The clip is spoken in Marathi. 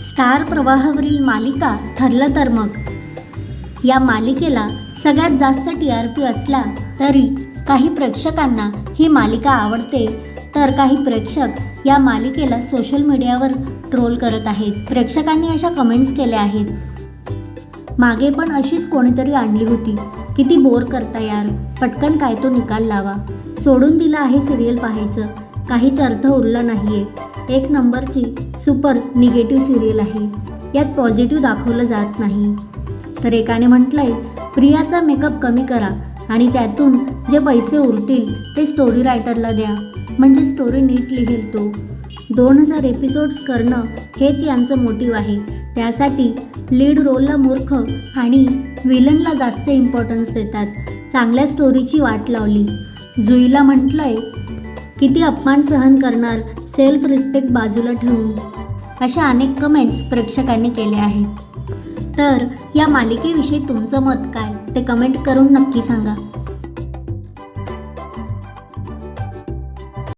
स्टार प्रवाहावरील मालिका ठरलं तर मग? या मालिकेला सगळ्यात जास्त टी आर पी असला तरी काही प्रेक्षकांना ही मालिका आवडते तर काही प्रेक्षक या मालिकेला सोशल मीडियावर ट्रोल करत आहेत. प्रेक्षकांनी अशा कमेंट्स केल्या आहेत. मागे पण अशीच कोणीतरी आणली होती. किती बोर करता यार. पटकन काय तो निकाल लावा. सोडून दिलं आहे सिरियल पाहायचं. काहीच अर्थ उरला नाहीये. एक नंबरची सुपर निगेटिव्ह सिरियल आहे. यात पॉझिटिव्ह दाखवलं जात नाही. तर एकाने म्हटलंय प्रियाचा मेकअप कमी करा आणि त्यातून जे पैसे उरतील ते स्टोरी रायटरला द्या. म्हणजे स्टोरी नीट लिहिल तो. दोन हजार एपिसोड्स करणं हेच यांचं मोटिव्ह आहे. त्यासाठी लीड रोलला मूर्ख आणि विलनला जास्त इम्पॉर्टन्स देतात. चांगल्या स्टोरीची वाट लावली. जुईला म्हटलंय किती अपमान सहन करणार? सेल्फ रिस्पेक्ट बाजूला ठेवून. अशा अनेक कमेंट्स प्रेक्षकांनी केले आहेत. तर या मालिकेविषयी तुमचं मत काय? ते कमेंट करून नक्की सांगा.